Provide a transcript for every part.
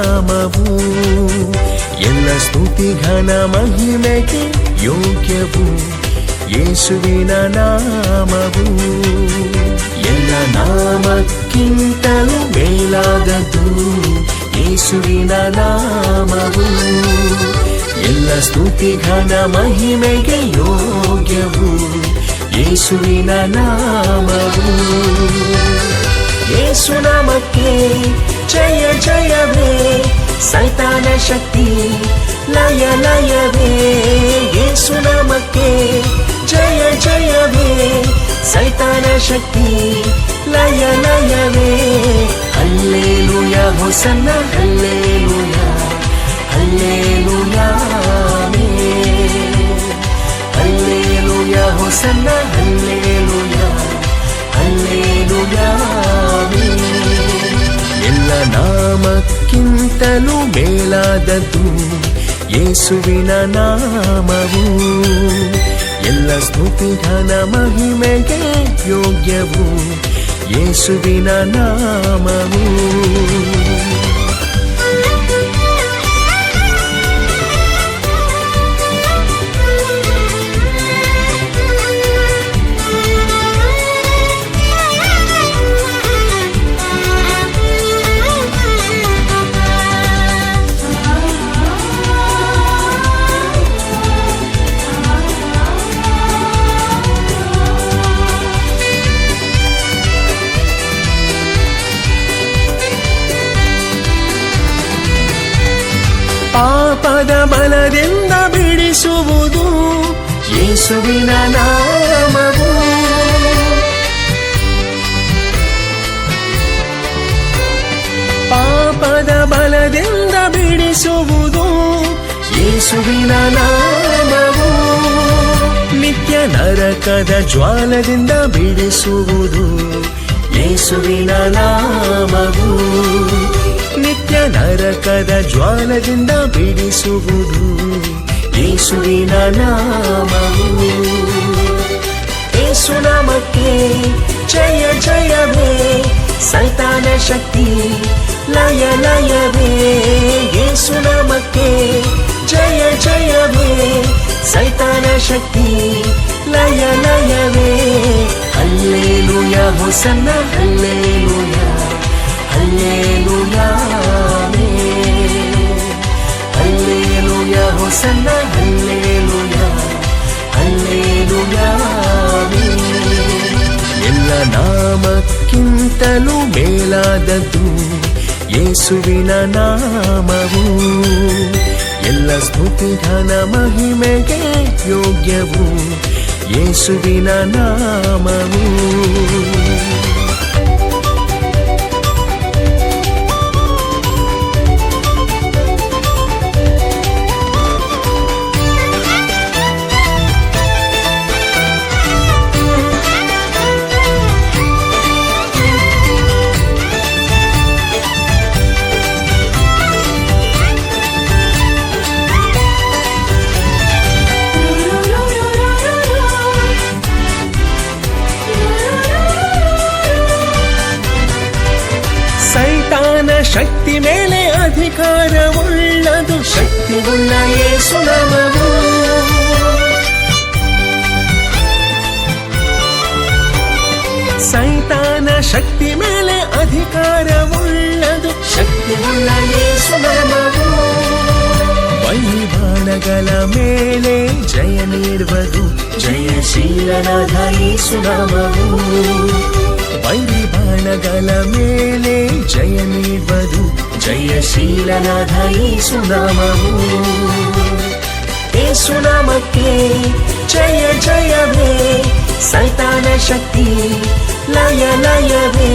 ನಾಮವು ಎಲ್ಲ ಸ್ತುತಿ ಘನ ಮಹಿಮೆಗೆ ಯೋಗ್ಯವು ಯೇಸುವಿನ ನಾಮವು ಎಲ್ಲ ನಾಮಕ್ಕಿಂತಲೂ ಮೇಲಾದದ್ದು ಯೇಸುವಿನ ನಾಮವು ಎಲ್ಲ ಸ್ತುತಿ ಘನ ಮಹಿಮೆಗೆ ಯೋಗ್ಯವು ಯೇಸುವಿನ ನಾಮವು ಯೇಸು ನಾಮಕ್ಕೆ జయ జయవే సైతాన శక్తి లయ లయవే యేసునామకే జయ జయవే సైతాన శక్తి లయ లయవే హల్లేలుయ హోసన్న హల్లేలుయ హల్లేలుయ హల్లేలుయ హుసన్న హల్లేలుయ హల్లేలుయా ನಾಮಕ್ಕಿಂತಲೂ ಮೇಲಾದದ್ದು ಯೇಸುವಿನ ನಾಮವು ಎಲ್ಲ ಸ್ತುತಿ ಘನ ಮಹಿಮೆಗೆ ಯೋಗ್ಯವು ಯೇಸುವಿನ ನಾಮವು ಯೇಸುವಿನ ನಾಮವು. ಪಾಪದ ಬಲದಿಂದ ಬಿಡಿಸುವುದು ಯೇಸುವಿನ ನಾಮವು. ನಿತ್ಯ ನರಕದ ಜ್ವಾಲದಿಂದ ಬಿಡಿಸುವುದು ಯೇಸುವಿನ ನಾಮವು. ನಿತ್ಯ ನರಕದ ಜ್ವಾಲದಿಂದ ಬಿಡಿಸುವುದು ಯೇಸುವಿನ ನಾಮವು ಯೇಸು ನಾಮಕ್ಕೆ ಜಯ ಜಯವೇ ಸೈತಾನ ಶಕ್ತಿ ಲಯ ಲಯವೇ ಯೇಸು ನಾಮಕ್ಕೆ ಜಯ ಜಯವೇ ಸೈತಾನ ಶಕ್ತಿ ಲಯ ಲಯವೇ hallelujah ಹೊಸನ್ನ hallelujah hallelujah hallelujah ಹೊಸನ್ನ hallelujah hallelujah ಎಲ್ಲ ನಾಮಕ್ಕಿಂತಲೂ ಮೇಲಾದದ್ದು ಯೇಸುವಿನ ನಾಮವು ಎಲ್ಲ ಸ್ತುತಿ ಘನ ಮಹಿಮೆಗೆ ಯೋಗ್ಯವು ಯೇಸುವಿನ ನಾಮವು ಶಕ್ತಿವುಳ್ಳ ಯೇಸು ನಾಮವು ಸೈತಾನ ಶಕ್ತಿ ಮೇಲೆ ಅಧಿಕಾರವುಳ್ಳದು ಶಕ್ತಿವುಳ್ಳ ಯೇಸು ನಾಮವು ಬಲಿಬಾಣಗಳ ಮೇಲೆ ಜಯ ನೀಡುವುದು ಜಯಶೀಲನಾದ ಯೇಸು ನಾಮವು ಬಲಿಬಾಣಗಳ ಮೇಲೆ ಜಯ ನೀಡುವುದು ಜಯಶೀಲನಾದ ಯೇಸು యేసునామకే జయ జయవే సైతాన శక్తి లయ లయవే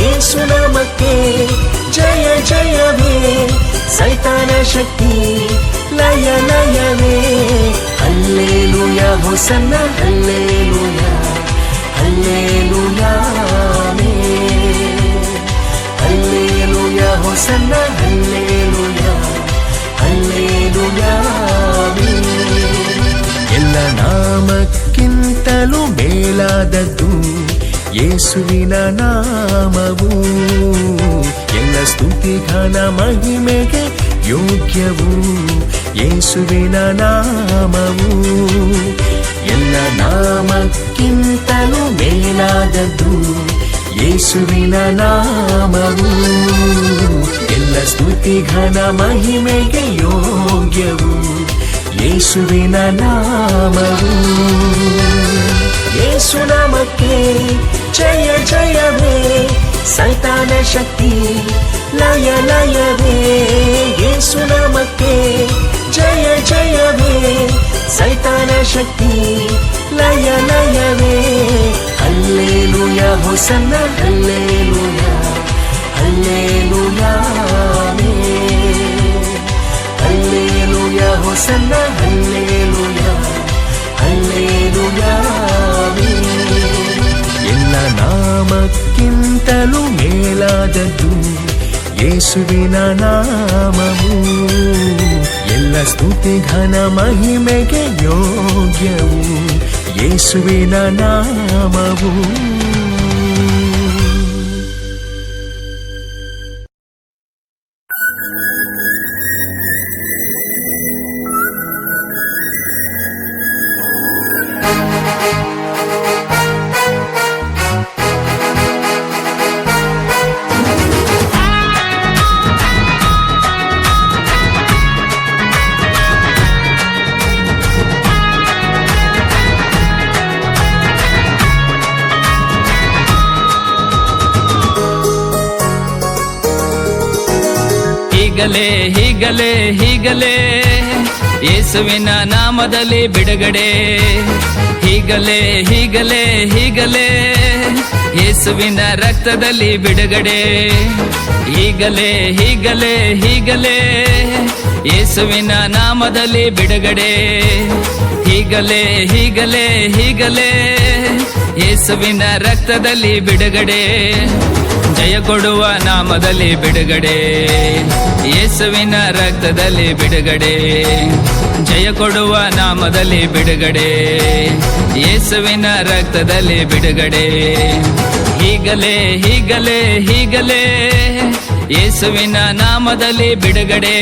యేసునామకే జయ జయవే సైతాన శక్తి లయ లయవే హల్లేలుయా హోసన్న హల్లేలుయా హల్లేలుయా హల్లేలుయా హోసన్న హల్లేలుయా. ಎಲ್ಲ ನಾಮಕ್ಕಿಂತಲೂ ಮೇಲಾದದ್ದು ಯೇಸುವಿನ ನಾಮವು ಎಲ್ಲ ಸ್ತುತಿ ಘನ ಮಹಿಮೆಗೆ ಯೋಗ್ಯವು ಯೇಸುವಿನ ನಾಮವು ಎಲ್ಲ ನಾಮಕ್ಕಿಂತಲೂ ಮೇಲಾದದ್ದು ಯೇಸುವಿನ ನಾಮವು ಎಲ್ಲ ಸ್ತುತಿ ಘನ ಮಹಿಮೆಗೆ ಯೋಗ್ಯವು యేసువిన నామము. యేసు నమకే జయ జయవే సైతాన శక్తి లయ లయవే యేసు నమకే జయ జయవే సైతాన శక్తి లయ లయవే హల్లేలుయా హోసన్న హల్లేలుయా. ಸ್ತುತಿ ಘನ ಮಹಿಮೆಗೆ ಯೋಗ್ಯವು ಯೇಸುವಿನ ನಾಮವು ಹೀಗಲೇ ಹೀಗಲೇ, ಯೇಸುವಿನ ನಾಮದಲ್ಲಿ ಬಿಡುಗಡೆ. ಹೀಗಲೇ ಹೀಗಲೇ ಹೀಗಲೇ, ಯೇಸುವಿನ ರಕ್ತದಲ್ಲಿ ಬಿಡುಗಡೆ. ಈಗಲೇ, ಹೀಗಲೇ ಹೀಗಲೇ, ಯೇಸುವಿನ ನಾಮದಲ್ಲಿ ಬಿಡುಗಡೆ. ಹೀಗಲೇ ಹೀಗಲೇ ಹೀಗಲೇ, ಯೇಸುವಿನ ರಕ್ತದಲ್ಲಿ ಬಿಡುಗಡೆ. ಜಯ ಕೊಡುವ ನಾಮದಲ್ಲಿ ಬಿಡುಗಡೆ. ಯೇಸುವಿನ ರಕ್ತದಲ್ಲಿ ಬಿಡುಗಡೆ. ಜಯ ಕೊಡುವ ನಾಮದಲ್ಲಿ ಬಿಡುಗಡೆ. ಯೇಸುವಿನ ರಕ್ತದಲ್ಲಿ ಬಿಡುಗಡೆ. ಹೀಗಲೇ ಹೀಗಲೇ ಹೀಗಲೇ. ಯೇಸುವಿನ ನಾಮದಲ್ಲಿ ಬಿಡುಗಡೆ.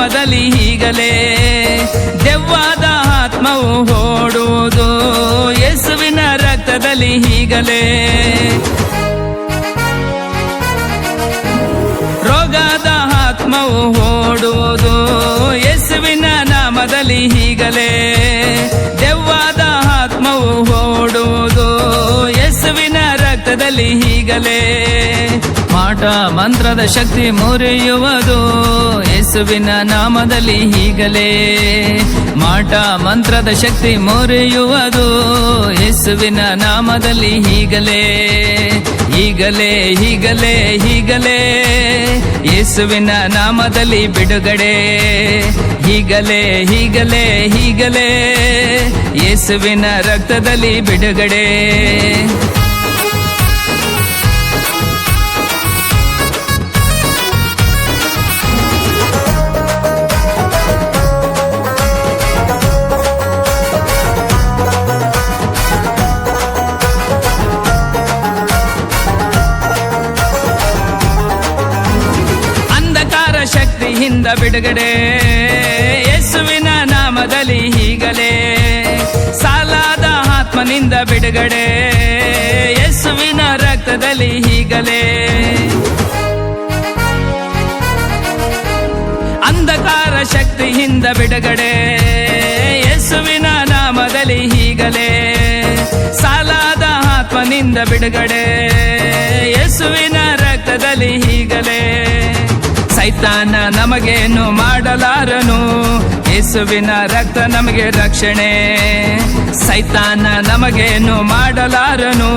ನಾಮದಲ್ಲಿ ಹೀಗಲೇ ದೆವ್ವಾದ ಆತ್ಮವು ಓಡುವುದು. ಯೇಸುವಿನ ರಕ್ತದಲ್ಲಿ ಹೀಗಲೇ ರೋಗದ ಆತ್ಮವು ಓಡುವುದು. ಯೇಸುವಿನ ನಾಮದಲ್ಲಿ ಈಗಲೇ ದೆವ್ವಾದ ಆತ್ಮವು ಓಡುವುದು. ಯೇಸುವಿನ ರಕ್ತದಲ್ಲಿ ಹೀಗಲೇ ಮಾಟ ಮಂತ್ರದ ಶಕ್ತಿ ಮುರಿಯುವುದು. ಯೇಸುವಿನ ನಾಮದಲ್ಲಿ ಹೀಗಲೇ ಮಾಟ ಮಂತ್ರದ ಶಕ್ತಿ ಮುರಿಯುವುದು. ಯೇಸುವಿನ ನಾಮದಲ್ಲಿ ಈಗಲೇ ಈಗಲೇ ಹೀಗಲೇ ಹೀಗಲೇ ಯೇಸುವಿನ ನಾಮದಲ್ಲಿ ಬಿಡುಗಡೆ ಹೀಗಲೇ ಹೀಗಲೇ ಹೀಗಲೇ ಯೇಸುವಿನ ರಕ್ತದಲ್ಲಿ ಬಿಡುಗಡೆ. ಬಿಡುಗಡೆ. ಯೇಸುವಿನ ನಾಮದಲ್ಲಿ ಹೀಗಲೇ ಸಾಲಾದ ಆತ್ಮನಿಂದ ಬಿಡುಗಡೆ. ಯೇಸುವಿನ ರಕ್ತದಲ್ಲಿ ಹೀಗಲೇ ಅಂಧಕಾರ ಶಕ್ತಿಯಿಂದ ಬಿಡುಗಡೆ. ಯೇಸುವಿನ ನಾಮದಲ್ಲಿ ಹೀಗಲೇ ಸಾಲಾದ ಆತ್ಮನಿಂದ ಬಿಡುಗಡೆ. ಯೇಸುವಿನ ರಕ್ತದಲ್ಲಿ ಹೀಗಲೇ ಸೈತಾನ ನಮಗೇನು ಮಾಡಲಾರನು? ಯೇಸುವಿನ ರಕ್ತ ನಮಗೆ ರಕ್ಷಣೆ. ಸೈತಾನ ನಮಗೇನು ಮಾಡಲಾರನು?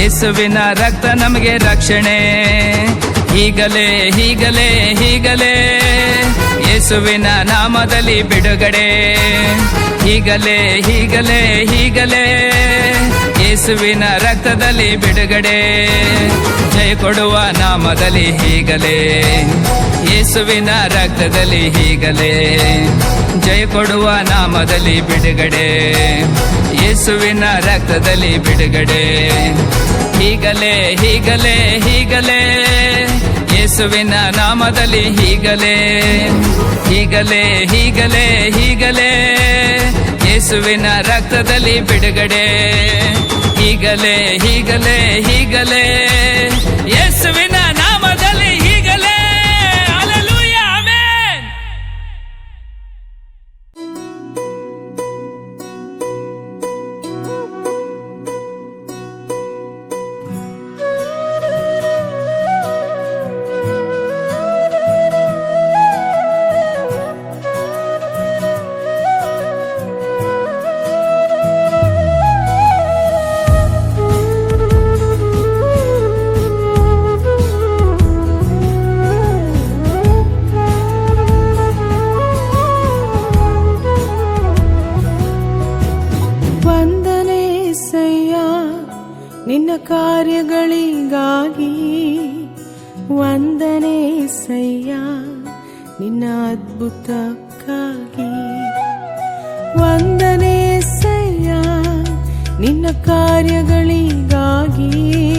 ಯೇಸುವಿನ ರಕ್ತ ನಮಗೆ ರಕ್ಷಣೆ. ಹೀಗಲೇ ಹೀಗಲೇ ಹೀಗಲೇ. ಯೇಸುವಿನ ನಾಮದಲ್ಲಿ ಬಿಡುಗಡೆ. ಹೀಗಲೇ ಹೀಗಲೇ ಹೀಗಲೇ. ಯೇಸುವಿನ ರಕ್ತದಲ್ಲಿ ಬಿಡುಗಡೆ. ಜಯ ಕೊಡುವ ನಾಮದಲ್ಲಿ ಹೀಗಲೇ. ಯೇಸುವಿನ ರಕ್ತದಲ್ಲಿ ಹೀಗಲೇ. ಜಯ ಕೊಡುವ ನಾಮದಲ್ಲಿ ಬಿಡುಗಡೆ. ಯೇಸುವಿನ ರಕ್ತದಲ್ಲಿ ಬಿಡುಗಡೆ. ಹೀಗಲೇ ಹೀಗಲೇ ಹೀಗಲೇ. ಯೇಸುವಿನ ನಾಮದಲ್ಲಿ ಹೀಗಲೇ. ಹೀಗಲೇ ಹೀಗಲೇ ಹೀಗಲೇ. ಯೇಸುವಿನ ರಕ್ತದಲ್ಲಿ ಬಿಡುಗಡೆ. ಹೀಗಲೇ ಹೀಗಲೇ ಹೀಗಲೇ. ವಂದನೆ ನಿನ್ನ ಅದ್ಭುತಕ್ಕಾಗಿ. ವಂದನೆ ಸಯ್ಯ ನಿನ್ನ ಕಾರ್ಯಗಳಿಗಾಗಿ.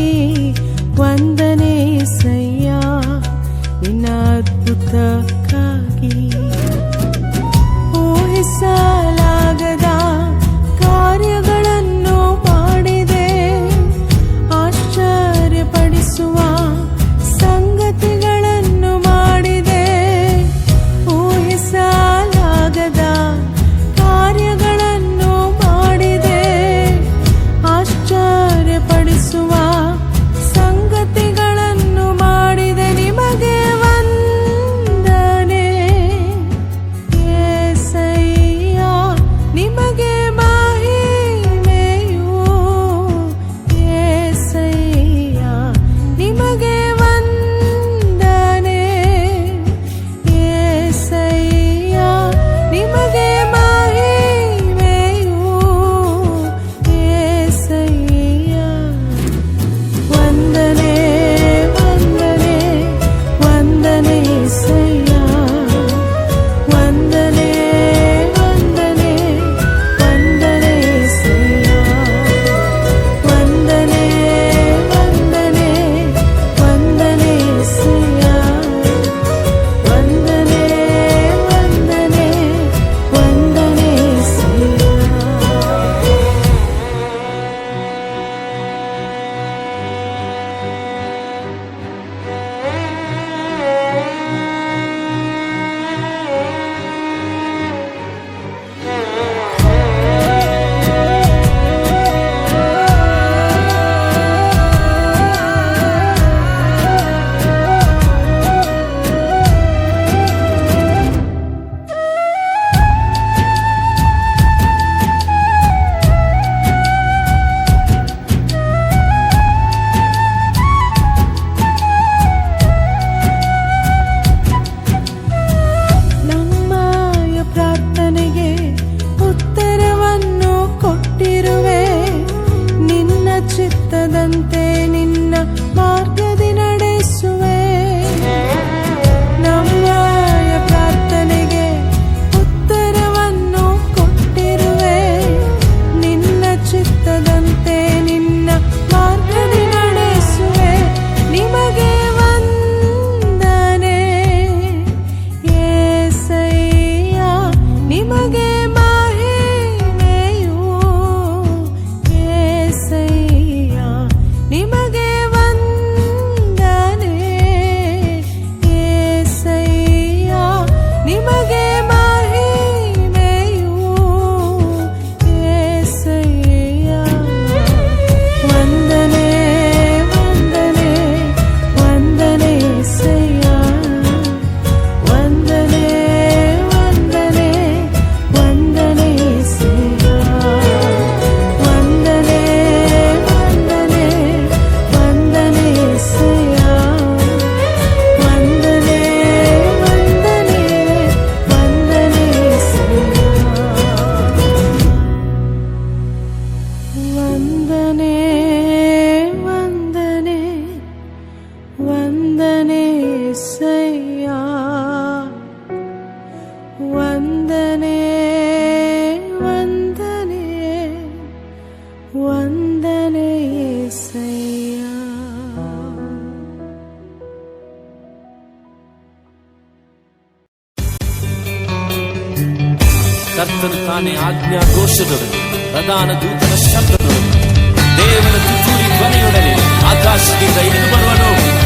ಕರ್ತನು ತಾನೇ ಆಜ್ಞಾ ಘೋಷದೊಡನೆ ಪ್ರಧಾನ ದೂತನ ಶಬ್ದದೊಡನೆ ದೇವರ ತುತ್ತೂರಿ ಧ್ವನಿಯೊಡನೆ ಆಕಾಶದಿಂದ ಇಳಿದು ಬರುವನು.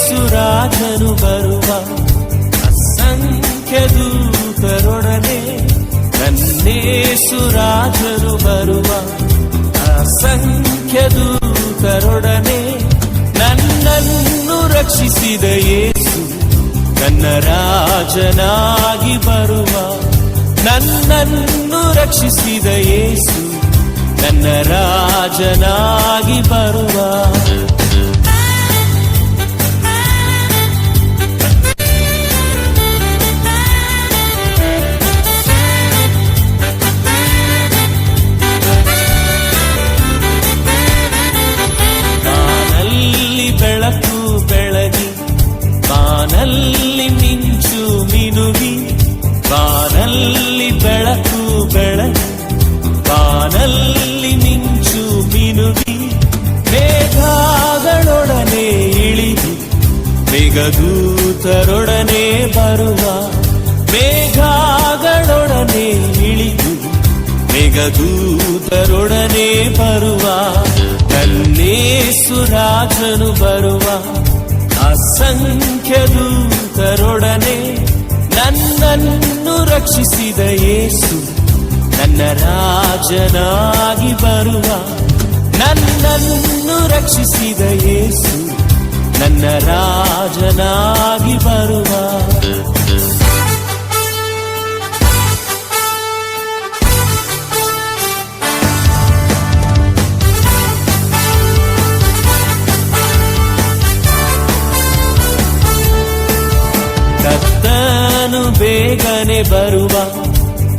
ಸುರಾಜನು ಬರುವ ಅಸಂಖ್ಯ ದೂತರೊಡನೆ ಸುರಾಜನು ಬರುವ ಅಸಂಖ್ಯ ದೂತರೊಡನೆ ನನ್ನನ್ನು ರಕ್ಷಿಸಿದ ಯೇಸು. ನನ್ನ ರಾಜನಾಗಿ ಬರುವ ನನ್ನನ್ನು ರಕ್ಷಿಸಿದ ಯೇಸು ನನ್ನ ರಾಜನಾಗಿ ಬರುವ ಬಾನಲ್ಲಿ ಮಿಂಚು ಮಿನುಗಿ ಬಾನಲ್ಲಿ ಬೆಳಕು ಬೆಳಗಿ ಬಾನಲ್ಲಿ ಮಿಂಚು ಮಿನುಗಿ ಮೇಘಗಳೊಡನೆ ಇಳಿದು, ಮೇಘದೂತರೊಡನೆ ಬರುವ, ಮೇಘಗಳೊಡನೆ ಇಳಿದು, ಮೇಘದೂತರೊಡನೆ ಬರುವ ಕನ್ನೇಸುರಾಜನು ಬರುವ. ಅಸಂಖ್ಯ ದೂತರೊಡನೆ ನನ್ನನ್ನು ರಕ್ಷಿಸಿದ ಯೇಸು ನನ್ನ ರಾಜನಾಗಿ ಬರುವ. ನನ್ನನ್ನು ರಕ್ಷಿಸಿದ ಯೇಸು ನನ್ನ ರಾಜನಾಗಿ ಬರುವ. ಕರ್ತನು ಬೇಗನೆ ಬರುವ,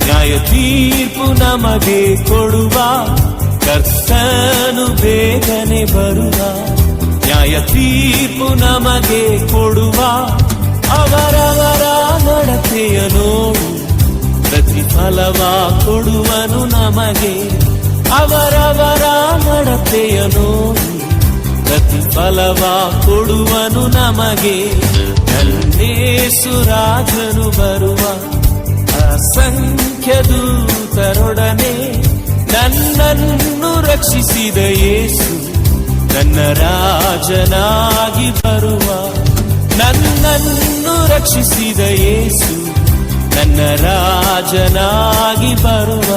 ನ್ಯಾಯ ತೀರ್ಪು ನಮಗೆ ಕೊಡುವ, ಕರ್ತನು ಬೇಗನೆ ಬರುವ, ನ್ಯಾಯ ತೀರ್ಪು ನಮಗೆ ಕೊಡುವ, ಅವರವರ ನಡತೆಯ ನೋಡು ಪ್ರತಿಫಲವ ಕೊಡುವನು ನಮಗೆ, ಅವರವರ ನಡತೆಯ ನೋಡು ಪ್ರತಿಫಲವ ಕೊಡುವನು ನಮಗೆ. ನನ್ನೇಸುರಾಜನು ಬರುವ ಅಸಂಖ್ಯ ದೂತರೊಡನೆ ನನ್ನನ್ನು ರಕ್ಷಿಸಿದ ಯೇಸು ನನ್ನ ರಾಜನಾಗಿ ಬರುವ ನನ್ನನ್ನು ರಕ್ಷಿಸಿದ ಯೇಸು ನನ್ನ ರಾಜನಾಗಿ ಬರುವ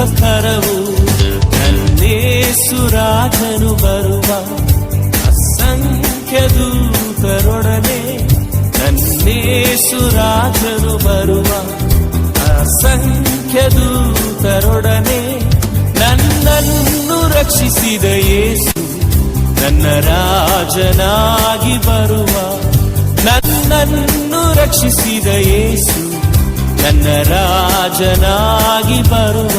ತುಂಬ ಸುರಾಜನು ಬರುವ ಅಸಂಖ್ಯ ದೂತರೊಡನೆ ನನ್ನೇಸುರಾಜನು ಬರುವ ಅಸಂಖ್ಯ ದೂತರೊಡನೆ ನನ್ನನ್ನು ರಕ್ಷಿಸಿದ ಯೇಸು ನನ್ನ ರಾಜನಾಗಿ ಬರುವ ನನ್ನನ್ನು ರಕ್ಷಿಸಿದ ಯೇಸು ನನ್ನ ರಾಜನಾಗಿ ಬರುವ